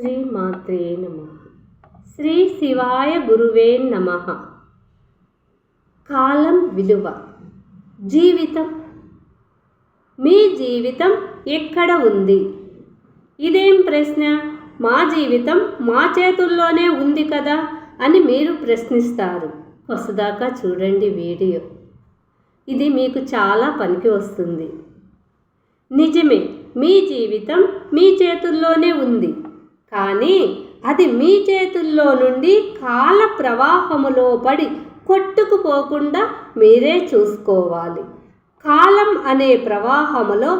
శ్రీ మాత్రే నమ. శ్రీ శివాయ గురువే నమ. కాలం విలువ. జీవితం. మీ జీవితం ఎక్కడ ఉంది? ఇదేం ప్రశ్న? మా జీవితం మా చేతుల్లోనే ఉంది కదా అని మీరు ప్రశ్నిస్తారు. వసుదాకా చూడండి వీడియో. ఇది మీకు చాలా పనికి వస్తుంది. నిజమే మీ జీవితం మీ చేతుల్లోనే ఉంది. కానీ అది మీ చేతుల్లో నుండి కాల ప్రవాహములో పడి కొట్టుకుపోకుండా మీరే చూసుకోవాలి. కాలం అనే ప్రవాహములో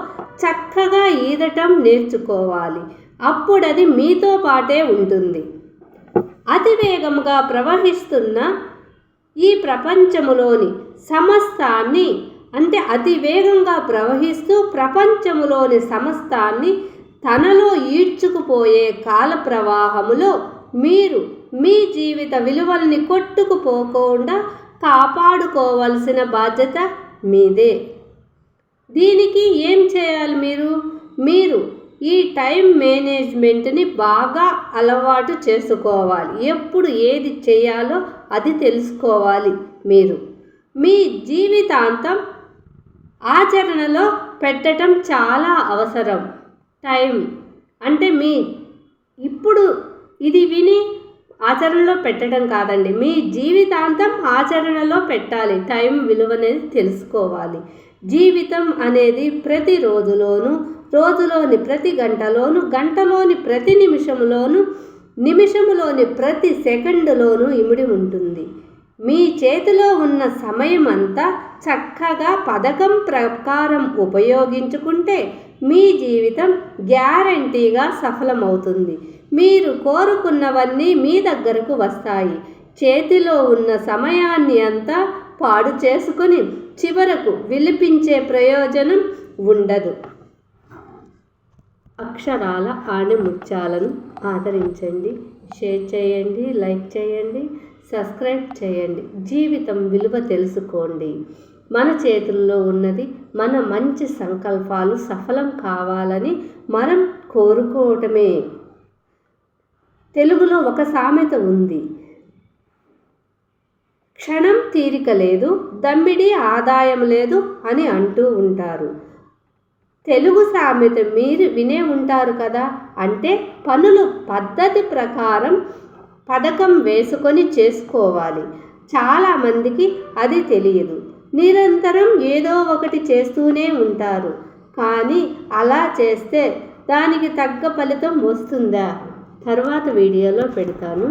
చక్కగా ఈదటం నేర్చుకోవాలి. అప్పుడది మీతో పాటే ఉంటుంది. అతివేగంగా ప్రవహిస్తున్న ఈ ప్రపంచములోని సమస్తాన్ని అంటే అతి వేగంగా ప్రవహిస్తూ ప్రపంచములోని సమస్తాన్ని తనలో ఈడ్చుకుపోయే కాల ప్రవాహములో మీరు మీ జీవిత విలువల్ని కొట్టుకుపోకుండా కాపాడుకోవలసిన బాధ్యత మీదే. దీనికి ఏం చేయాలి మీరు? మీరు ఈ టైం మేనేజ్మెంట్ని బాగా అలవాటు చేసుకోవాలి. ఎప్పుడు ఏది చేయాలో అది తెలుసుకోవాలి మీరు. మీ జీవితాంతం ఆచరణలో పెట్టడం చాలా అవసరం. టైం. అంటే మీ ఇప్పుడు ఇది విని ఆచరణలో పెట్టడం కాదండి. మీ జీవితాంతం ఆచరణలో పెట్టాలి. టైం విలువనేది తెలుసుకోవాలి. జీవితం అనేది ప్రతి రోజులోనూ రోజులోని ప్రతి గంటలోను గంటలోని ప్రతి నిమిషంలోను నిమిషంలోని ప్రతి సెకండ్లోనూ ఇమిడి ఉంటుంది. మీ చేతిలో ఉన్న సమయం అంతా చక్కగా పథకం ప్రకారం ఉపయోగించుకుంటే మీ జీవితం గ్యారంటీగా సఫలమవుతుంది. మీరు కోరుకున్నవన్నీ మీ దగ్గరకు వస్తాయి. చేతిలో ఉన్న సమయాన్ని అంతా పాడు చేసుకొని చివరకు విలిపించే ప్రయోజనం ఉండదు. అక్షరాల ఆణిముత్యాలను ఆదరించండి షేర్ చేయండి లైక్ చేయండి. సబ్స్క్రైబ్ చేయండి. జీవితం విలువ తెలుసుకోండి. మన చేతుల్లో ఉన్నది మన మంచి సంకల్పాలు సఫలం కావాలని మనం కోరుకోవటమే. తెలుగులో ఒక సామెత ఉంది. క్షణం తీరిక లేదు దమ్మిడి ఆదాయం లేదు అని అంటూ ఉంటారు. తెలుగు సామెత మీరు వినే ఉంటారు కదా? అంటే పనులు పద్ధతి ప్రకారం పథకం వేసుకొని చేసుకోవాలి. చాలామందికి అది తెలియదు. నిరంతరం ఏదో ఒకటి చేస్తూనే ఉంటారు. కానీ అలా చేస్తే దానికి తగ్గ ఫలితం వస్తుందా? తర్వాత వీడియోలో పెడతాను.